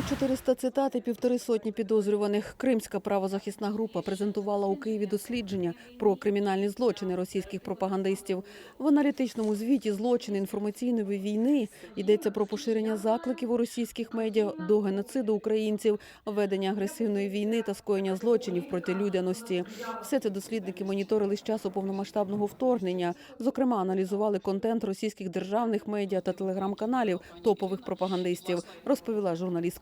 Понад 400 цитат і півтори сотні підозрюваних. Кримська правозахисна група презентувала у Києві дослідження про кримінальні злочини російських пропагандистів. В аналітичному звіті злочини інформаційної війни йдеться про поширення закликів у російських медіа до геноциду українців, ведення агресивної війни та скоєння злочинів проти людяності. Все це дослідники моніторили з часу повномасштабного вторгнення. Зокрема, аналізували контент російських державних медіа та телеграм-каналів топових пропагандистів, розповіла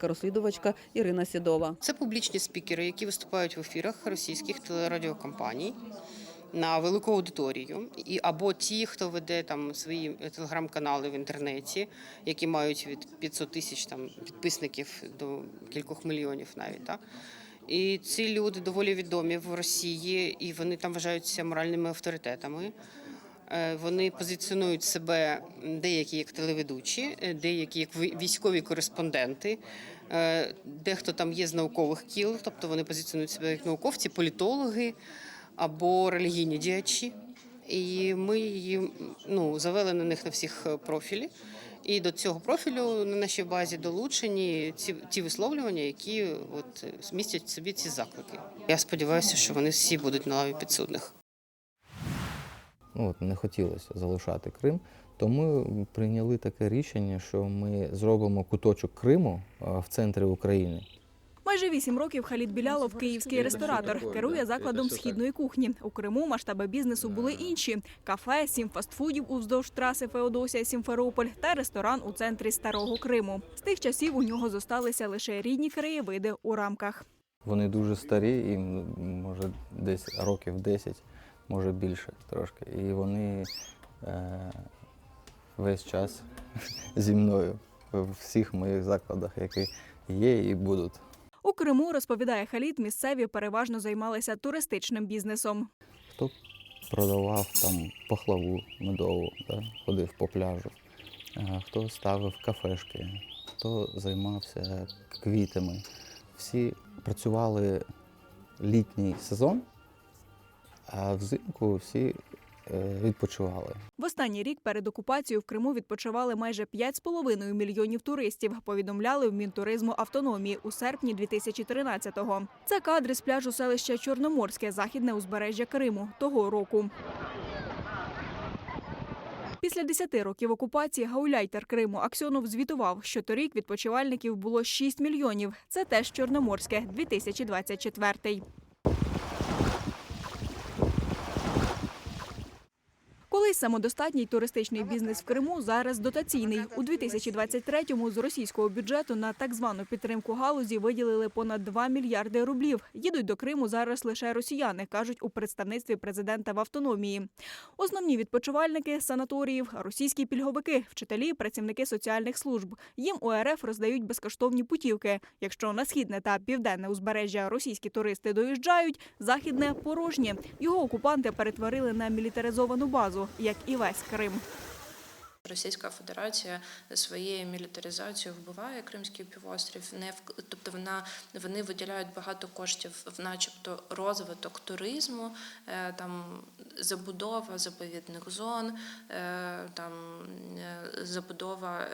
журналістка-розслідувачка Ірина Сідова. Це публічні спікери, які виступають в ефірах російських телерадіокомпаній на велику аудиторію, і або ті, хто веде там свої телеграм-канали в інтернеті, які мають від 500 тисяч там підписників до кількох мільйонів навіть так. І ці люди доволі відомі в Росії, і вони там вважаються моральними авторитетами. Е, Вони позиціонують себе деякі як телеведучі, е, деякі як військові кореспонденти. Е, Дехто там є з наукових кіл, тобто вони позиціонують себе як науковці, політологи або релігійні діячі. І ми їм ну, завели на них на всіх е, профілі. І до цього профілю на нашій базі долучені ці ті висловлювання, які от містять в собі ці заклики. Я сподіваюся, що вони всі будуть на лаві підсудних. ну, от, не хотілося залишати Крим. То ми прийняли таке рішення, що ми зробимо куточок Криму в центрі України. Майже вісім років Халід Білялов, київський ресторатор, керує закладом східної кухні. У Криму масштаби бізнесу були інші: кафе, сім фастфудів уздовж траси Феодосія Сімферополь та ресторан у центрі Старого Криму. З тих часів у нього зосталися лише рідні краєвиди у рамках. Вони дуже старі, їм може десь років 10, може більше трошки. І вони е, весь час зі мною в всіх моїх закладах, які є і будуть. У Криму розповідає Халід, місцеві переважно займалися туристичним бізнесом. Хто продавав там пахлаву медову, да, ходив по пляжу, хто ставив кафешки, хто займався квітами. Всі працювали літній сезон, а взимку всі е, відпочивали. В останній рік перед окупацією в Криму відпочивали майже 5,5 мільйонів туристів. Повідомляли в Мінтуризму автономії у серпні 2013-го. Це кадри з пляжу селища Чорноморське, західне узбережжя Криму того року. Після 10 років окупації гауляйтер Криму Аксьонов звітував, що торік відпочивальників було 6 мільйонів. Це теж Чорноморське, 2024. Колись самодостатній туристичний бізнес в Криму зараз дотаційний. У 2023-му з російського бюджету на так звану підтримку галузі виділили понад 2 мільярди рублів. Їдуть до Криму зараз лише росіяни, кажуть у представництві президента в автономії. Основні відпочивальники санаторіїв, російські пільговики, вчителі, працівники соціальних служб. Їм у РФ роздають безкоштовні путівки. Якщо на східне та південне узбережжя російські туристи доїжджають, західне порожнє. Його окупанти перетворили на мілітаризовану базу, як і весь Крим. Російська Федерація своєю мілітаризацією вбиває Кримський півострів. Не в тобто вона вони виділяють багато коштів в, начебто, розвиток туризму, е, там забудова заповідних зон, е, там е, забудова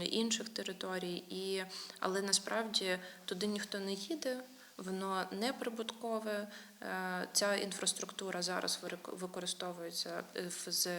інших територій. І але насправді туди ніхто не їде. Воно не прибуткове. Е, Ця інфраструктура зараз використовується е, в- з е,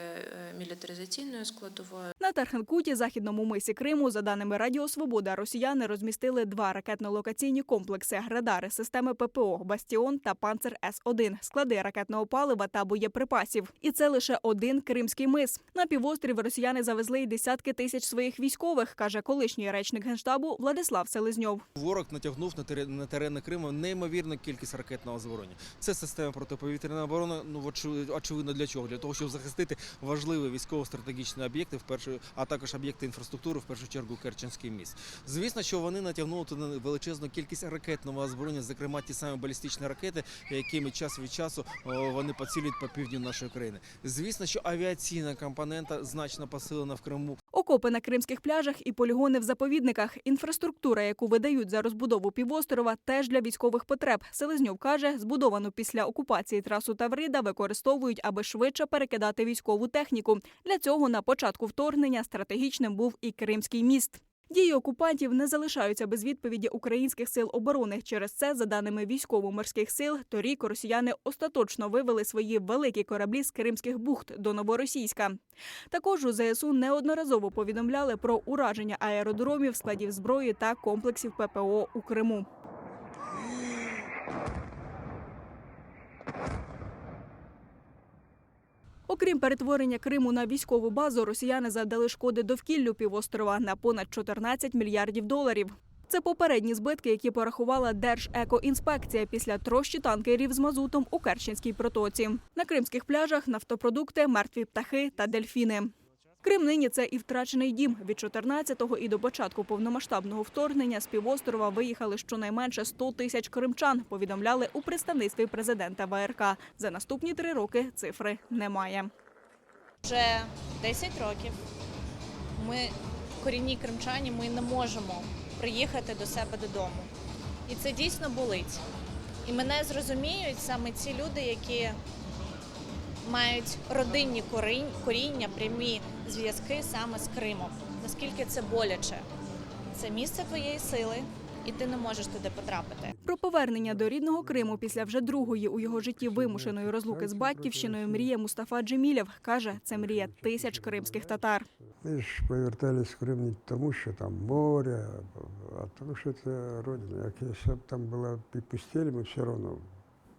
мілітаризаційною складовою. На Тарханкуті, західному мисі Криму, за даними Радіо Свобода, росіяни розмістили два ракетно-локаційні комплекси, радари, системи ППО, Бастіон та Панцер С-1, склади ракетного палива та боєприпасів. І це лише один кримський мис. На півострів росіяни завезли й десятки тисяч своїх військових, каже колишній речник генштабу Владислав Селезньов. Ворог натягнув на терени Криму неймовірну кількість ракетного озброєння. Це система протиповітряної оборони. Ну очевидно, для чого? Для того, щоб захистити важливі військово-стратегічні об'єкти, в першу, а також об'єкти інфраструктури, в першу чергу Керченський міст. Звісно, що вони натягнули туди величезну кількість ракетного озброєння, зокрема ті самі балістичні ракети, якими час від часу вони поцілюють по півдню нашої країни. Звісно, що авіаційна компонента значно посилена в Криму. Окопи на кримських пляжах і полігони в заповідниках. Інфраструктура, яку видають за розбудову півострова, теж для військових потреб. Селезньов каже, збудовану після окупації трасу Таврида використовують, аби швидше перекидати військову техніку. Для цього на початку вторгнення стратегічним був і Кримський міст. Дії окупантів не залишаються без відповіді українських сил оборони. Через це, за даними військово-морських сил, торік росіяни остаточно вивели свої великі кораблі з Кримських бухт до Новоросійська. Також у ЗСУ неодноразово повідомляли про ураження аеродромів, складів зброї та комплексів ППО у Криму. Окрім перетворення Криму на військову базу, росіяни завдали шкоди довкіллю півострова на понад 14 мільярдів доларів. Це попередні збитки, які порахувала Держекоінспекція після трощі танкерів з мазутом у Керченській протоці. На кримських пляжах нафтопродукти, мертві птахи та дельфіни. Крим нині це і втрачений дім. Від 14-го і до початку повномасштабного вторгнення з півострова виїхали щонайменше 100 тисяч кримчан. Повідомляли у представництві президента ВРК. За наступні три роки цифри немає. Вже 10 років ми, корінні кримчані, ми не можемо приїхати до себе додому. І це дійсно болить. І мене зрозуміють саме ці люди, які мають родинні коріння, прямі зв'язки саме з Кримом. Наскільки це боляче? Це місце твоєї сили, і ти не можеш туди потрапити. Про повернення до рідного Криму після вже другої у його житті вимушеної розлуки з батьківщиною мріє Мустафа Джемілєв. Каже, це мрія тисяч кримських татар. Ми ж повертались в Крим не тому, що там море, а тому, що це родина. Якщо б там була і пустель, ми все одно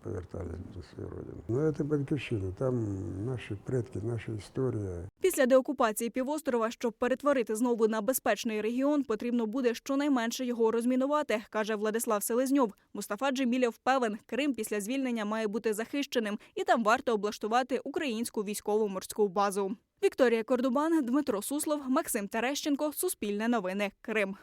повертались до своєї родини. Ну, це батьківщина, там наші предки, наша історія. Після деокупації півострова, щоб перетворити знову на безпечний регіон, потрібно буде щонайменше його розмінувати, каже Владислав Селезньов. Мустафа Джемілєв певен, Крим після звільнення має бути захищеним, і там варто облаштувати українську військово-морську базу. Вікторія Кордубан, Дмитро Суслов, Максим Терещенко. Суспільне новини. Крим.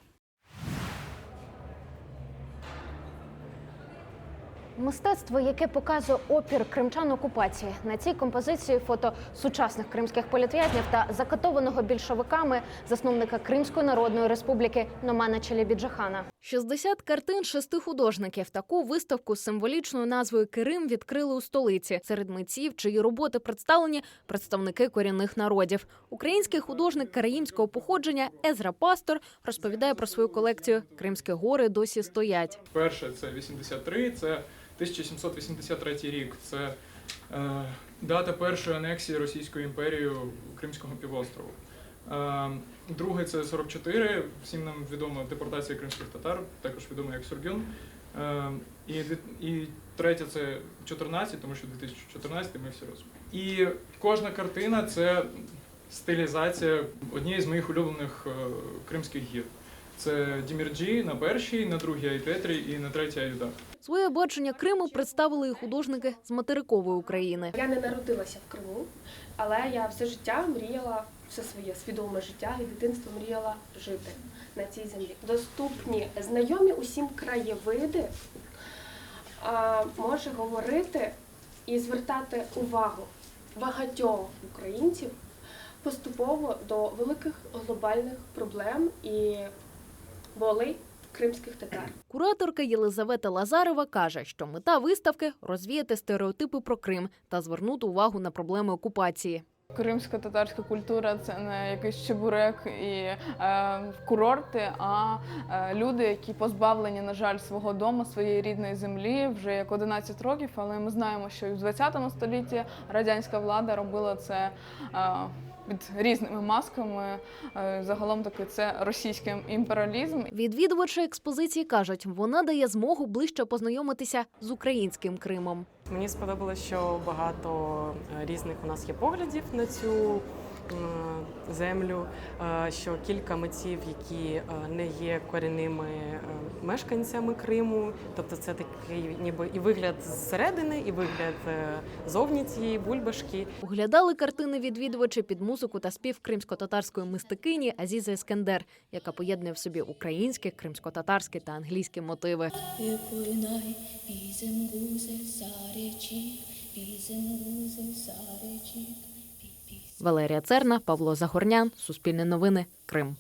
Мистецтво, яке показує опір кримчан окупації. На цій композиції фото сучасних кримських політв'язнів та закатованого більшовиками засновника Кримської Народної Республіки Номана Челебіджахана. 60 картин шести художників. Таку виставку з символічною назвою Крим відкрили у столиці. Серед митців, чиї роботи представлені представники корінних народів. Український художник караїмського походження Езра Пастор розповідає про свою колекцію Кримські гори досі стоять. Перше це 83, це 1783 рік. Це е, дата першої анексії Російською імперією Кримського півострову. Е, друге це 44, всім нам відомо депортація кримських татар, також відомо як Сургюн. Е, і, і третє це 14, тому що 2014 ми всі розуміємо. І кожна картина це стилізація однієї з моїх улюблених е, кримських гір. Це Дімірджі на першій, на другій Айтетрі і на третій Аюдах. Своє бачення Криму представили і художники з материкової України. Я не народилася в Криму, але я все життя мріяла, все своє свідоме життя і дитинство мріяла жити на цій землі. Доступні, знайомі усім краєвиди може говорити і звертати увагу багатьох українців поступово до великих глобальних проблем і болей кримських татар. Кураторка Єлизавета Лазарова каже, що мета виставки розвіяти стереотипи про Крим та звернути увагу на проблеми окупації. Кримсько-татарська культура це не якийсь чебурек і е, курорти, а е, люди, які позбавлені, на жаль, свого дому, своєї рідної землі вже як 11 років. Але ми знаємо, що і в 20 столітті радянська влада робила це. Е, під різними масками Е, загалом таки це російський імперіалізм. Відвідувачі експозиції кажуть, вона дає змогу ближче познайомитися з українським Кримом. Мені сподобалося, що багато е, різних у нас є поглядів на цю землю, е, що кілька митців, які е, не є корінними е, мешканцями Криму, тобто це такий ніби і вигляд зсередини, і вигляд е, зовні цієї бульбашки. Оглядали картини відвідувачі під музику та спів кримсько-татарської мистикині Азізи Ескендер, яка поєднує в собі українські, кримсько-татарські та англійські мотиви. Валерія Церна, Павло Загорнян, Суспільне новини, Крим.